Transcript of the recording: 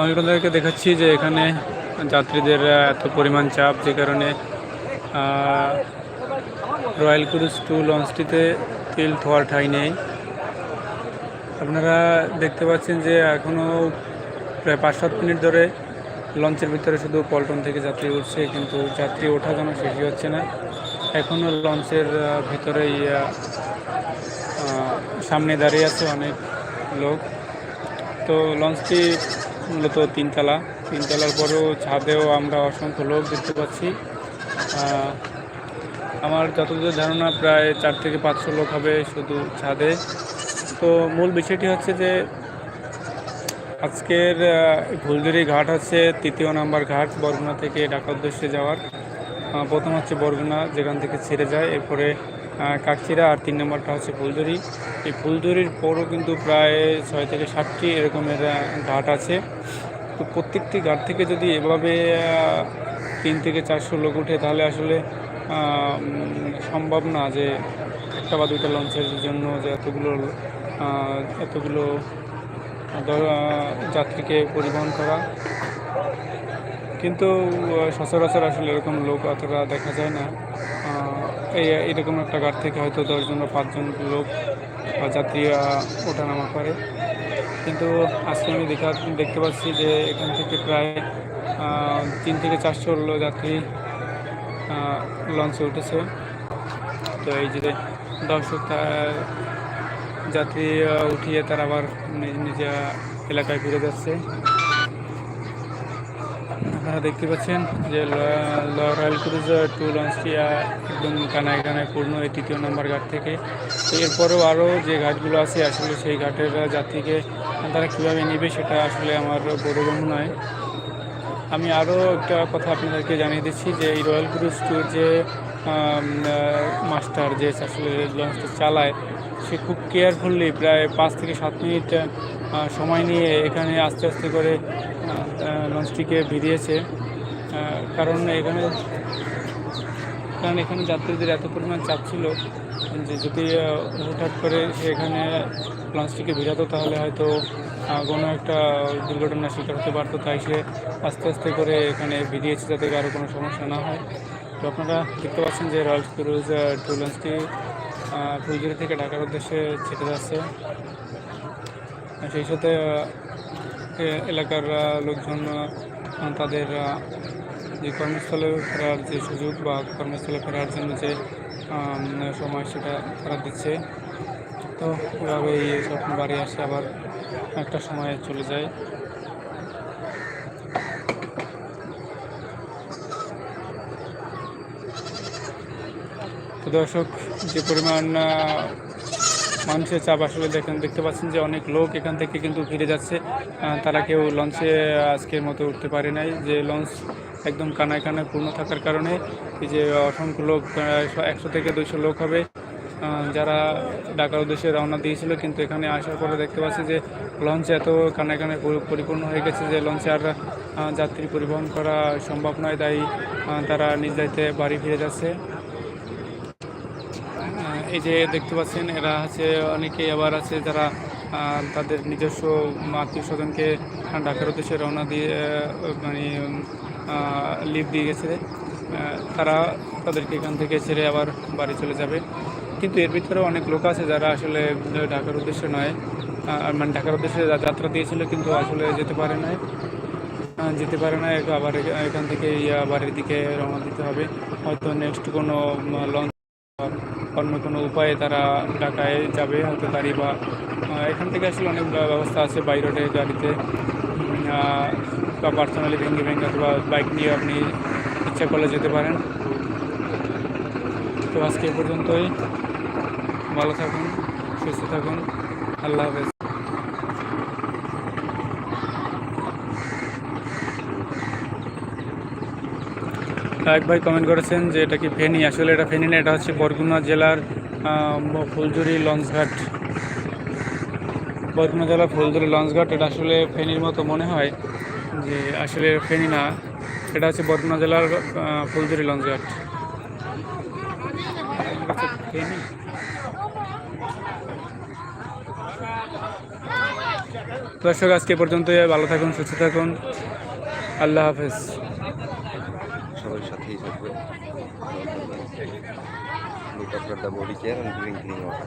আমি আপনাদেরকে দেখাচ্ছি যে এখানে যাত্রীদের এত পরিমাণ চাপ যে কারণে রয়্যাল ক্রুজ টু লঞ্চটিতে তেল থোয়ার ঠাই নেই। আপনারা দেখতে পাচ্ছেন যে এখনও প্রায় পাঁচ সাত মিনিট ধরে লঞ্চের ভিতরে শুধু পল্টন থেকে যাত্রী উঠছে, কিন্তু যাত্রী ওঠা যেন শেষই হচ্ছে না। এখনও লঞ্চের ভিতরেই সামনে দাঁড়িয়ে আছে অনেক লোক। তো লঞ্চটি মূলত তিনতলা। তিনতলার পরেও ছাদেও আমরা অসংখ্য লোক দেখতে পাচ্ছি। আমার যতদূর ধারণা প্রায় চার থেকে পাঁচশো লোক হবে শুধু ছাদে। তো মূল বিষয়টি হচ্ছে যে, আজকের ফুলজুরি ঘাট হচ্ছে তৃতীয় নাম্বার ঘাট বরগুনা থেকে ঢাকা উদ্দেশ্যে যাওয়ার। প্রথম হচ্ছে বরগুনা, যেখান থেকে ছেড়ে যায়। এরপরে কাকচিরা আর তিন নম্বরটা হচ্ছে ফুলদুরি এই ফুলদুরির পরও কিন্তু প্রায় ছয় থেকে সাতটি এরকমের ঘাট আছে। তো প্রত্যেকটি ঘাট থেকে যদি এভাবে তিন থেকে চারশো লোক উঠে, তাহলে আসলে সম্ভব না যে একটা বা দুইটা লঞ্চের জন্য যে এতগুলো এতগুলো যাত্রীকে পরিবহন করা। কিন্তু সচরাচর আসলে এরকম লোক অতটা দেখা যায় না। এই এরকম একটা গাড়ি থেকে হয়তো দশজন বা পাঁচজন লোক বা যাত্রী ওঠানামা করে। কিন্তু আজকে আমি দেখা, দেখতে পাচ্ছি যে এখান থেকে প্রায় তিন থেকে চারশো যাত্রী লঞ্চে উঠেছে। তো এই যে দর্শক, তার যাত্রী উঠিয়ে তারা আবার নিজ নিজ এলাকায় ফিরে যাচ্ছে। আপনারা দেখতে পাচ্ছেন যে রয়্যাল ক্রুজ টু লঞ্চটি একদম কানায় কানায় পূর্ণ, এই তৃতীয় নম্বর ঘাট থেকে। এরপরেও আরও যে ঘাটগুলো আছে, আসলে সেই ঘাটের যাত্রীকে তারা কীভাবে নেবে সেটা আসলে আমার বোধগম্য নয়। আমি আরও একটা কথা আপনাদেরকে জানিয়ে দিচ্ছি যে এই রয়্যাল ক্রুজ ট্যুর যে মাস্টার যে আসলে লঞ্চটা চালায়, সে খুব কেয়ারফুললি প্রায় পাঁচ থেকে সাত মিনিট সময় নিয়ে এখানে আস্তে আস্তে করে লঞ্চটিকে ভিড়িয়েছে কারণ এখানে কারণ এখানে যাত্রীদের এত পরিমাণ চাপ ছিল যে যদি হঠাৎ করে এখানে লঞ্চটিকে ভিড়াতো তাহলে হয়তো কোনো একটা দুর্ঘটনার শিকার হতে পারতো। তাই সে আস্তে আস্তে করে এখানে ভিড়িয়েছে যাতে কারও কোনো সমস্যা না হয়। তো আপনারা দেখতে পাচ্ছেন যে রয়্যাল ক্রুজ টু লঞ্চটি আহ, ফুলঝুরি থেকে ঢাকার উদ্দেশ্যে ছেড়ে যাচ্ছে। সেই সাথে এলাকার লোকজন তাদের যে কর্মস্থলে ফেরার যে সুযোগ বা কর্মস্থলে ফেরার জন্য যে সময় সেটা তারা দিচ্ছে। তো এভাবেই স্বপ্ন বাড়ি আসে, আবার একটা সময় চলে যায়। তো দর্শক, যে পরিমাণ মানুষের চাপ আসলে দেখেন, দেখতে পাচ্ছেন যে অনেক লোক এখান থেকে কিন্তু ফিরে যাচ্ছে। তারা কেউ লঞ্চে আজকের মতো উঠতে পারে নাই। যে লঞ্চ একদম কানায় কানায় পূর্ণ থাকার কারণে যে অসংখ্য লোক একশো থেকে দুইশো লোক হবে যারা ঢাকার উদ্দেশ্যে রওনা দিয়েছিল। কিন্তু এখানে আসার পরে দেখতে পাচ্ছি যে লঞ্চ এত কানায় কানায় পরিপূর্ণ হয়ে গেছে যে লঞ্চে আর যাত্রী পরিবহন করা সম্ভব নয়। তাই তারা নিজ দায়িত্বে বাড়ি ফিরে যাচ্ছে। এই যে দেখতে পাচ্ছেন, এরা আছে অনেকেই আবার আছে যারা তাদের নিজস্ব আত্মীয় স্বজনকে ঢাকার উদ্দেশ্যে রওনা দিয়ে মানে লিভ দিয়ে গেছে। তারা তাদেরকে এখান থেকে ছেড়ে আবার বাড়ি চলে যাবে। কিন্তু এর ভিতরে অনেক লোক আছে যারা আসলে ঢাকার উদ্দেশ্যে নয়। মানে ঢাকার উদ্দেশ্যে যাত্রা দিয়েছিল কিন্তু আসলে যেতে পারে না যেতে পারে না আবার এখান থেকে বাড়ির দিকে রওনা দিতে হবে। হয়তো নেক্সট কোনো লঞ্চ অন্য কোনো উপায়ে তারা ঢাকায় যাবে, হয়তো গাড়ি বা এখান থেকে আসলে অনেক ব্যবস্থা আছে বাই রোডে গাড়িতে। বা পার্সোনালি ভেঙে ভেঙে অথবা বাইক নিয়ে আপনি ইচ্ছা করলে যেতে পারেন। তো আজকে পর্যন্তই। ভালো থাকুন, সুস্থ থাকুন। আল্লাহ হাফেজ। এক ভাই কমেন্ট করেছেন যে এটা কি ফেনী? আসলে এটা ফেনী না এটা হচ্ছে বরগুনা জেলার আহ, ফুলঝুরি লঞ্চঘাট। বরগুনা জেলার ফুলঝুরি লঞ্চঘাট এটা আসলে ফেনীর মতো মনে হয় যে আসলে ফেনী না। এটা হচ্ছে বরগুনা জেলার আহ, ফুলঝুরি লঞ্চঘাট। ফেনী দর্শক আজকে এ পর্যন্তই। ভালো থাকুন সুস্থ থাকুন। আল্লাহ হাফেজ। সবাই সাথেই থাকবে। Look after the body care and drinking water